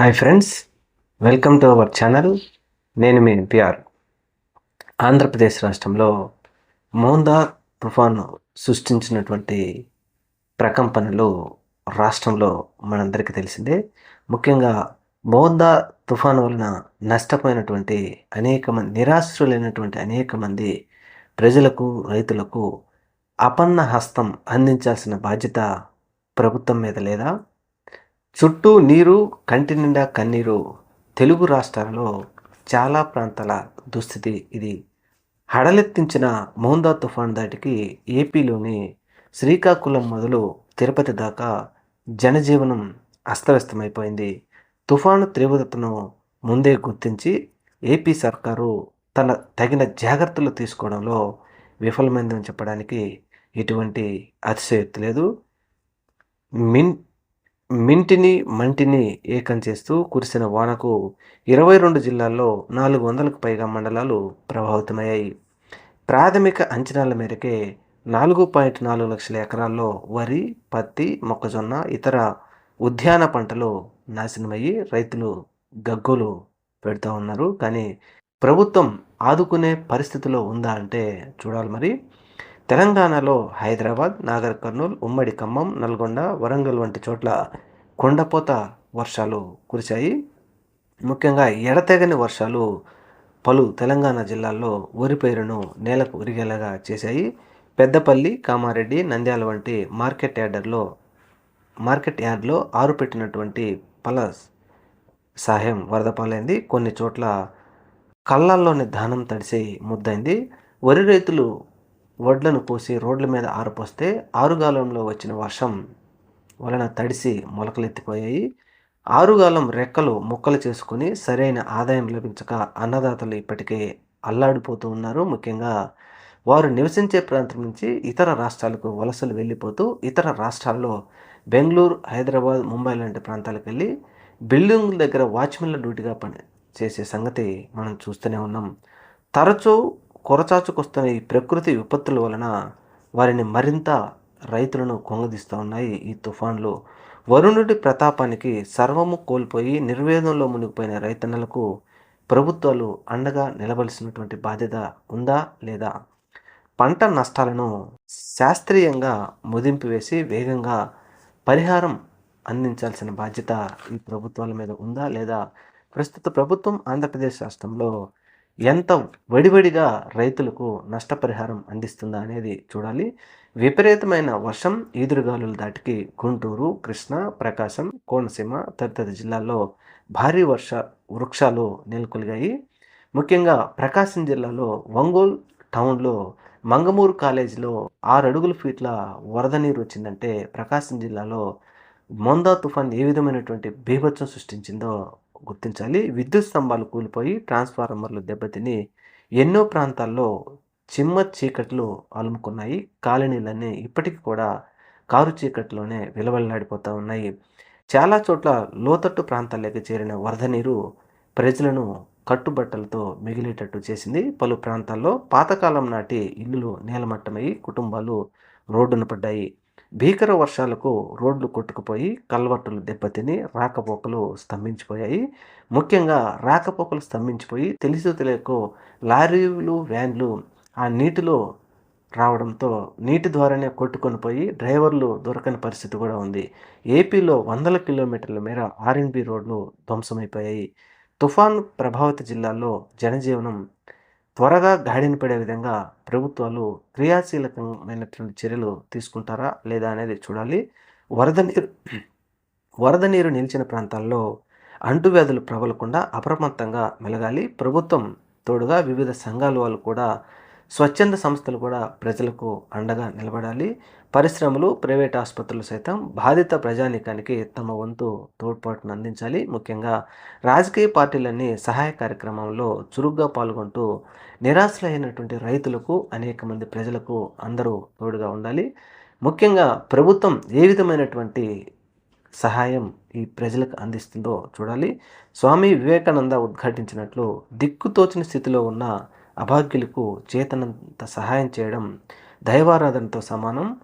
Hi friends welcome to our channel నేను మీ NPR Andhra Pradesh రాష్ట్రంలో మోందా తుఫాను సృష్టించినటువంటి ప్రకంపనలు రాష్ట్రంలో మనందరికీ తెలిసిందే. ముఖ్యంగా మోందా తుఫాను వలన నష్టపోయినటువంటి అనేక మంది నిరాశ్రులైనటువంటి అనేక మంది ప్రజలకు రైతులకు అపన్న హస్తం అందించాల్సిన బాధ్యత ప్రభుత్వం మీద లేదా చుట్టూ నీరు కంటి నిండా కన్నీరు తెలుగు రాష్ట్రాలలో చాలా ప్రాంతాల దుస్థితి ఇది. హడలెత్తించిన మోందా తుఫాన్ దాటికి ఏపీలోని శ్రీకాకుళం మొదలు తిరుపతి దాకా జనజీవనం అస్తవ్యస్తమైపోయింది. తుఫాను తీవ్రతను ముందే గుర్తించి ఏపీ సర్కారు తన తగిన జాగ్రత్తలు తీసుకోవడంలో విఫలమైందని చెప్పడానికి ఎటువంటి అతిశయోక్తి లేదు. మిన్ మింటిని మంటిని ఏకం చేస్తూ కురిసిన వానకు ఇరవై రెండు జిల్లాల్లో నాలుగు వందలకు పైగా మండలాలు ప్రభావితమయ్యాయి. ప్రాథమిక అంచనాల మేరకే నాలుగు పాయింట్ నాలుగు లక్షల ఎకరాల్లో వరి పత్తి మొక్కజొన్న ఇతర ఉద్యాన పంటలు నాశనమయ్యి రైతులు గగ్గోలు పెడుతూ ఉన్నారు. కానీ ప్రభుత్వం ఆదుకునే పరిస్థితిలో ఉందా అంటే చూడాలి మరి. తెలంగాణలో హైదరాబాద్ నాగర్ కర్నూలు ఉమ్మడి ఖమ్మం నల్గొండ వరంగల్ వంటి చోట్ల కొండపోత వర్షాలు కురిశాయి. ముఖ్యంగా ఎడతెగని వర్షాలు పలు తెలంగాణ జిల్లాల్లో వరి పైరును నేలకు ఉరిగేలాగా చేశాయి. పెద్దపల్లి కామారెడ్డి నంద్యాల వంటి మార్కెట్ యార్డర్లో మార్కెట్ యార్డ్లో ఆరుపెట్టినటువంటి పల సహాయం వరద పాలైంది కొన్ని చోట్ల కళ్ళల్లోని ధానం తడిసి ముద్దైంది. వరి రైతులు వడ్లను కోసి రోడ్ల మీద ఆరపోస్తే ఆరుగాలంలో వచ్చిన వర్షం వలన తడిసి మొలకలెత్తిపోయాయి. ఆరుగాలం రెక్కలు ముక్కలు చేసుకుని సరైన ఆదాయం లభించక అన్నదాతలు ఇప్పటికే అల్లాడిపోతూ ఉన్నారు. ముఖ్యంగా వారు నివసించే ప్రాంతం నుంచి ఇతర రాష్ట్రాలకు వలసలు వెళ్ళిపోతూ ఇతర రాష్ట్రాల్లో బెంగళూరు హైదరాబాద్ ముంబై లాంటి ప్రాంతాలకు వెళ్ళి బిల్డింగ్ దగ్గర వాచ్మెన్ల డ్యూటీగా పని చేసే సంగతి మనం చూస్తూనే ఉన్నాం. తరచూ కొరచాచుకొస్తున్న ఈ ప్రకృతి విపత్తుల వలన వారిని మరింత రైతులను కొంగదీస్తూ ఉన్నాయి ఈ తుఫాన్లు. వరుణుడి ప్రతాపానికి సర్వము కోల్పోయి నిర్వేదంలో మునిగిపోయిన రైతన్నలకు ప్రభుత్వాలు అండగా నిలవలసినటువంటి బాధ్యత ఉందా లేదా? పంట నష్టాలను శాస్త్రీయంగా ముదింపు వేసి వేగంగా పరిహారం అందించాల్సిన బాధ్యత ఈ ప్రభుత్వాల మీద ఉందా లేదా? ప్రస్తుత ప్రభుత్వం ఆంధ్రప్రదేశ్ రాష్ట్రంలో ఎంత వడివడిగా రైతులకు నష్టపరిహారం అందిస్తుందా అనేది చూడాలి. విపరీతమైన వర్షం ఈదురుగాలుల దాటికి గుంటూరు కృష్ణా ప్రకాశం కోనసీమ తదితర జిల్లాల్లో భారీ వర్ష వృక్షాలు నెలకొలిగాయి. ముఖ్యంగా ప్రకాశం జిల్లాలో ఒంగోలు టౌన్లో మంగమూరు కాలేజీలో ఆరు అడుగుల ఫీట్ల వరద నీరు వచ్చిందంటే ప్రకాశం జిల్లాలో మొందా తుఫాన్ ఏ విధమైనటువంటి బీభత్సం సృష్టించిందో గుర్తించాలి. విద్యుత్ స్తంభాలు కూలిపోయి ట్రాన్స్ఫార్మర్లు దెబ్బతిని ఎన్నో ప్రాంతాల్లో చిమ్మ చీకట్లు అలుముకున్నాయి. కాలనీలన్నీ ఇప్పటికీ కూడా కారు చీకట్లోనే విలవల్లాడిపోతూ ఉన్నాయి. చాలా చోట్ల లోతట్టు ప్రాంతాల్లోకి చేరిన వరద నీరు ప్రజలను కట్టుబట్టలతో మిగిలేటట్టు చేసింది. పలు ప్రాంతాల్లో పాతకాలం నాటి ఇల్లులు నేలమట్టమై కుటుంబాలు రోడ్డున పడ్డాయి. భీకర వర్షాలకు రోడ్లు కొట్టుకుపోయి కల్వర్టులు దెబ్బతిని రాకపోకలు స్తంభించిపోయాయి. ముఖ్యంగా రాకపోకలు స్తంభించిపోయి తెలిసి తెలియకు లారీలు వ్యాన్లు ఆ నీటిలో రావడంతో నీటి ద్వారానే కొట్టుకొని పోయి డ్రైవర్లు దొరకని పరిస్థితి కూడా ఉంది. ఏపీలో వందల కిలోమీటర్ల మేర ఆర్ఎన్బి రోడ్లు ధ్వంసమైపోయాయి. తుఫాన్ ప్రభావిత జిల్లాల్లో జనజీవనం త్వరగా గాడిన పడే విధంగా ప్రభుత్వాలు క్రియాశీలకమైనటువంటి చర్యలు తీసుకుంటారా లేదా అనేది చూడాలి. వరద నీరు వరద నీరు నిలిచిన ప్రాంతాల్లో అంటువ్యాధులు ప్రబలకుండా అప్రమత్తంగా మెలగాలి. ప్రభుత్వం తోడుగా వివిధ సంఘాల వాళ్ళు కూడా స్వచ్ఛంద సంస్థలు కూడా ప్రజలకు అండగా నిలబడాలి. పరిశ్రమలు ప్రైవేట్ ఆసుపత్రులు సైతం బాధిత ప్రజానీకానికి తమ వంతు తోడ్పాటును అందించాలి. ముఖ్యంగా రాజకీయ పార్టీలన్నీ సహాయ కార్యక్రమంలో చురుగ్గా పాల్గొంటూ నిరాశలైనటువంటి రైతులకు అనేక మంది ప్రజలకు అందరూ తోడుగా ఉండాలి. ముఖ్యంగా ప్రభుత్వం ఏ విధమైనటువంటి సహాయం ఈ ప్రజలకు అందిస్తుందో చూడాలి. స్వామి వివేకానంద ఉద్ఘాటించినట్లు దిక్కుతోచిన స్థితిలో ఉన్న అభాగ్యులకు చేతనంత సహాయం చేయడం దైవారాధనతో సమానం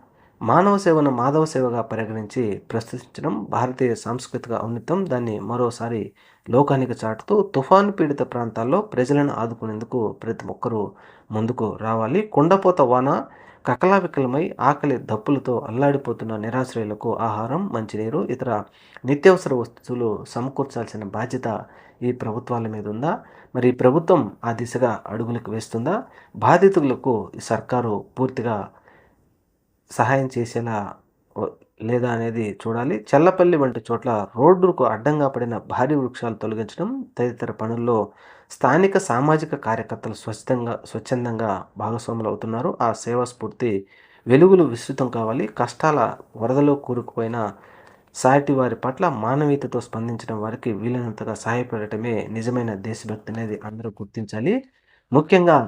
మానవ సేవను మాధవ సేవగా పరిగణించి ప్రస్తుతించడం భారతీయ సాంస్కృతిక ఔన్నత్యం. దాన్ని మరోసారి లోకానికి చాటుతూ తుఫాను పీడిత ప్రాంతాల్లో ప్రజలను ఆదుకునేందుకు ప్రతి ఒక్కరూ ముందుకు రావాలి. కొండపోత వాన కకలావికలమై ఆకలి దప్పులతో అల్లాడిపోతున్న నిరాశ్రయులకు ఆహారం మంచినీరు ఇతర నిత్యావసర వస్తువులు సమకూర్చాల్సిన బాధ్యత ఈ ప్రభుత్వాల మీద ఉందా మరి ప్రభుత్వం ఆ దిశగా అడుగులకు వేస్తుందా? బాధితులకు సర్కారు పూర్తిగా సహాయం చేసేలా లేదా అనేది చూడాలి. చల్లపల్లి వంటి చోట్ల రోడ్డుకు అడ్డంగా పడిన భారీ వృక్షాలు తొలగించడం తదితర పనుల్లో స్థానిక సామాజిక కార్యకర్తలు స్వచ్ఛంగా స్వచ్ఛందంగా భాగస్వాములు అవుతున్నారు. ఆ సేవా స్ఫూర్తి వెలుగులు విస్తృతం కావాలి. కష్టాల వరదలో కూరుకుపోయిన సాటి వారి పట్ల మానవీయతతో స్పందించడం వారికి వీలైనంతగా సహాయపడటమే నిజమైన దేశభక్తి అనేది అందరూ గుర్తించాలి. ముఖ్యంగా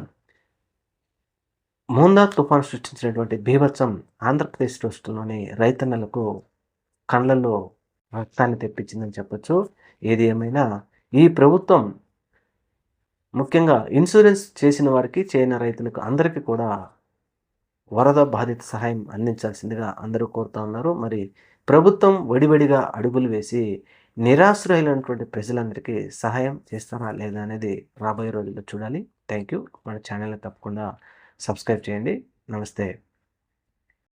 మోందా తుఫాన్ సృష్టించినటువంటి బీభత్సం ఆంధ్రప్రదేశ్ రాష్ట్రంలోని రైతన్నలకు కళ్ళల్లో రక్తాన్ని తెప్పించిందని చెప్పొచ్చు. ఏది ఏమైనా ఈ ప్రభుత్వం ముఖ్యంగా ఇన్సూరెన్స్ చేసిన వారికి చేయని రైతులకు అందరికీ కూడా వరద బాధిత సహాయం అందించాల్సిందిగా అందరూ కోరుతా ఉన్నారు. మరి ప్రభుత్వం వడివడిగా అడుగులు వేసి నిరాశ్రయులైనటువంటి ప్రజలందరికీ సహాయం చేస్తారా లేదా అనేది రాబోయే రోజుల్లో చూడాలి. థ్యాంక్ యూ మన ఛానల్ని తప్పకుండా సబ్స్క్రైబ్ చేయండి. నమస్తే.